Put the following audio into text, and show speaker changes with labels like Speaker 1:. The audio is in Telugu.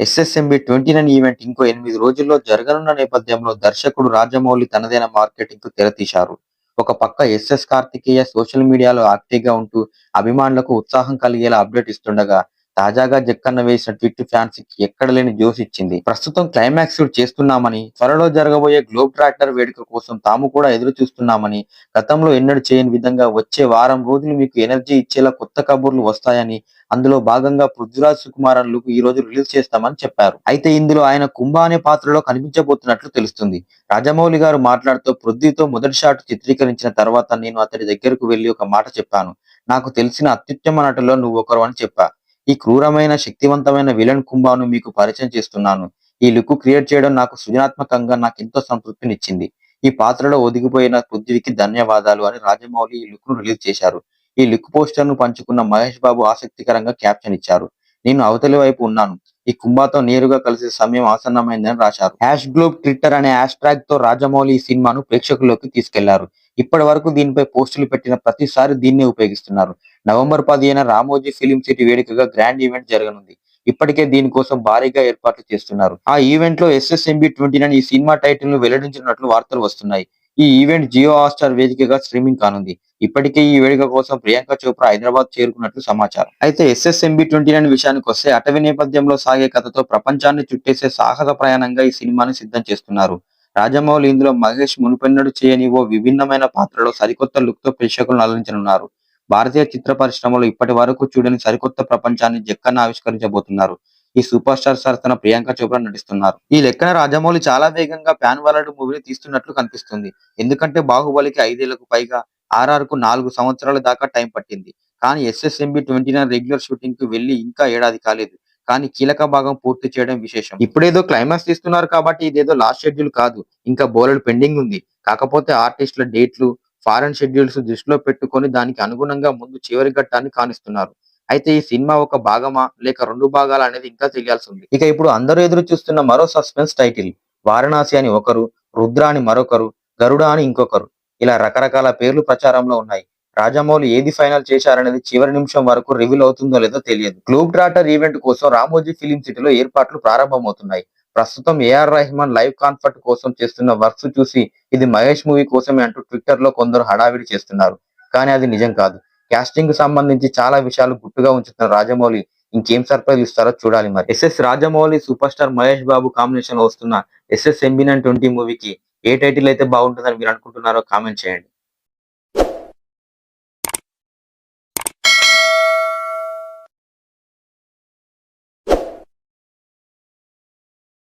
Speaker 1: ఎస్ఎస్ఎంబి ట్వంటీ నైన్ ఈవెంట్ ఇంకో ఎనిమిది రోజుల్లో జరగనున్న నేపథ్యంలో దర్శకుడు రాజమౌళి తనదైన మార్కెటింగ్కు తెరతీశారు. ఒక పక్క ఎస్ఎస్ కార్తికేయ సోషల్ మీడియాలో యాక్టివ్గా ఉంటూ అభిమానులకు ఉత్సాహం కలిగేలా అప్డేట్ ఇస్తుండగా తాజాగా జక్కన్న వేసిన ట్విట్ ఫ్యాన్స్కి ఎక్కడ లేని జోస్ ఇచ్చింది. ప్రస్తుతం క్లైమాక్స్ చేస్తున్నామని త్వరలో జరగబోయే గ్లోబ్ ట్రాక్టర్ వేడుక కోసం తాము కూడా ఎదురు చూస్తున్నామని గతంలో ఎన్నడూ చేయని విధంగా వచ్చే వారం రోజులు మీకు ఎనర్జీ ఇచ్చేలా కొత్త కబుర్లు వస్తాయని అందులో భాగంగా పృథ్వీరాజ్ సుకుమారన్ లుక్ ఈ రోజు రిలీజ్ చేస్తామని చెప్పారు. అయితే ఇందులో ఆయన కుంభ అనే పాత్రలో కనిపించబోతున్నట్లు తెలుస్తుంది. రాజమౌళి గారు మాట్లాడుతూ పృథ్వీతో మొదటి షాట్ చిత్రీకరించిన తర్వాత నేను అతడి దగ్గరకు వెళ్ళి ఒక మాట చెప్పాను. నాకు తెలిసిన అత్యుత్తమ నటులో నువ్వు ఒకరు అని చెప్పా. ఈ క్రూరమైన శక్తివంతమైన విలన్ కుంభాను మీకు పరిచయం చేస్తున్నాను. ఈ లుక్ క్రియేట్ చేయడం నాకు సృజనాత్మకంగా నాకు ఎంతో సంతృప్తినిచ్చింది. ఈ పాత్రలో ఒదిగిపోయిన పృథ్వీకి ధన్యవాదాలు అని రాజమౌళి ఈ లుక్ను రిలీజ్ చేశారు. ఈ లుక్ పోస్టర్ను పంచుకున్న మహేష్ బాబు ఆసక్తికరంగా క్యాప్షన్ ఇచ్చారు. నేను అవతలి వైపు ఉన్నాను. ఈ కుంభాతో నేరుగా కలిసే సమయం ఆసన్నమైందని రాశారు. హ్యాష్ గ్లోబ్ ట్విట్టర్ అనే హ్యాష్ ట్యాగ్తో రాజమౌళి ఈ సినిమాను ప్రేక్షకుల్లోకి తీసుకెళ్ళారు. ఇప్పటి వరకు దీనిపై పోస్టులు పెట్టిన ప్రతిసారి దీన్నే ఉపయోగిస్తున్నారు. నవంబర్ పదిహేన రామోజీ ఫిలిం సిటీ వేడుకగా గ్రాండ్ ఈవెంట్ జరగనుంది. ఇప్పటికే దీనికోసం భారీగా ఏర్పాట్లు చేస్తున్నారు. ఆ ఈవెంట్లో ఎస్ఎస్ఎంబి ట్వంటీ నైన్ ఈ సినిమా టైటిల్ను వెల్లడించినట్లు వార్తలు వస్తున్నాయి. ఈ ఈవెంట్ జియో హాట్స్టార్ వేదికగా స్ట్రీమింగ్ కానుంది. ఇప్పటికే ఈ వేడుక కోసం ప్రియాంక చోప్రా హైదరాబాద్ చేరుకున్నట్లు సమాచారం. అయితే ఎస్ఎస్ఎంబి ట్వంటీ నైన్ విషయానికి వస్తే అటవీ నేపథ్యంలో సాగే కథతో ప్రపంచాన్ని చుట్టేసే సాహస ప్రయాణంగా ఈ సినిమాని సిద్ధం చేస్తున్నారు. రాజమౌళి ఇందులో మహేష్ మునుపెన్నడు చేయని ఓ విభిన్నమైన పాత్రలో సరికొత్త లుక్తో ప్రేక్షకులను అలరించనున్నారు భారతీయ చిత్ర పరిశ్రమలో ఇప్పటి వరకు చూడని సరికొత్త ప్రపంచాన్ని జక్కన్న ఆవిష్కరించబోతున్నారు. ఈ సూపర్ స్టార్ సరసన ప్రియాంక చోప్రా నటిస్తున్నారు. ఈ లెక్కన రాజమౌళి చాలా వేగంగా ప్యాన్ వరల్డ్ మూవీని తీస్తున్నట్లు కనిపిస్తుంది. ఎందుకంటే బాహుబలికి ఐదేళ్ళకు పైగా ఆర్ఆర్కు నాలుగు సంవత్సరాల దాకా టైం పట్టింది. కానీ ఎస్ఎస్ఎంబి ట్వంటీ నైన్ రెగ్యులర్ షూటింగ్కు వెళ్ళి ఇంకా ఏడాది కాలేదు. కానీ కీలక భాగం పూర్తి చేయడం విశేషం. ఇప్పుడేదో క్లైమాక్స్ తీస్తున్నారు కాబట్టి ఇదేదో లాస్ట్ షెడ్యూల్ కాదు. ఇంకా బోలెడు పెండింగ్ ఉంది. కాకపోతే ఆర్టిస్టుల డేట్లు ఫారెన్ షెడ్యూల్స్ దృష్టిలో పెట్టుకొని దానికి అనుగుణంగా ముందు చివరి ఘట్టాన్ని కానిస్తున్నారు. అయితే ఈ సినిమా ఒక భాగమా? లేక రెండు భాగాలు అనేది ఇంకా తెలియాల్సి ఉంది ఇక ఇప్పుడు అందరూ ఎదురు చూస్తున్న మరో సస్పెన్స్ టైటిల్ వారణాసి అని ఒకరు రుద్ర అని మరొకరు గరుడ అని ఇంకొకరు. ఇలా రకరకాల పేర్లు ప్రచారంలో ఉన్నాయి. రాజమౌళి ఏది ఫైనల్ చేశారనేది చివరి నిమిషం వరకు రివీల్ అవుతుందో లేదో తెలియదు. గ్లోబ్ ట్రాటర్ ఈవెంట్ కోసం రామోజీ ఫిలిం సిటీలో ఏర్పాట్లు ప్రారంభమవుతున్నాయి. ప్రస్తుతం ఏఆర్ రెహమాన్ లైవ్ కాన్ఫర్ట్ కోసం చేస్తున్న వర్క్స్ చూసి ఇది మహేష్ మూవీ కోసమే అంటూ ట్విట్టర్లో కొందరు హడావిడి చేస్తున్నారు. కానీ అది నిజం కాదు. కాస్టింగ్కు సంబంధించి చాలా విషయాలు గుట్టుగా ఉంచుతున్న రాజమౌళి ఇంకేం సర్ప్రైజ్ ఇస్తారో చూడాలి మరి. SS Rajamouli super star Mahesh Babu కాంబినేషన్లో వస్తున్న ఎస్ఎస్ ఎంబినన్ ట్వంటీ మూవీకి ఏ టైటిల్ అయితే బాగుంటుందని మీరు అనుకుంటున్నారో కామెంట్ చేయండి.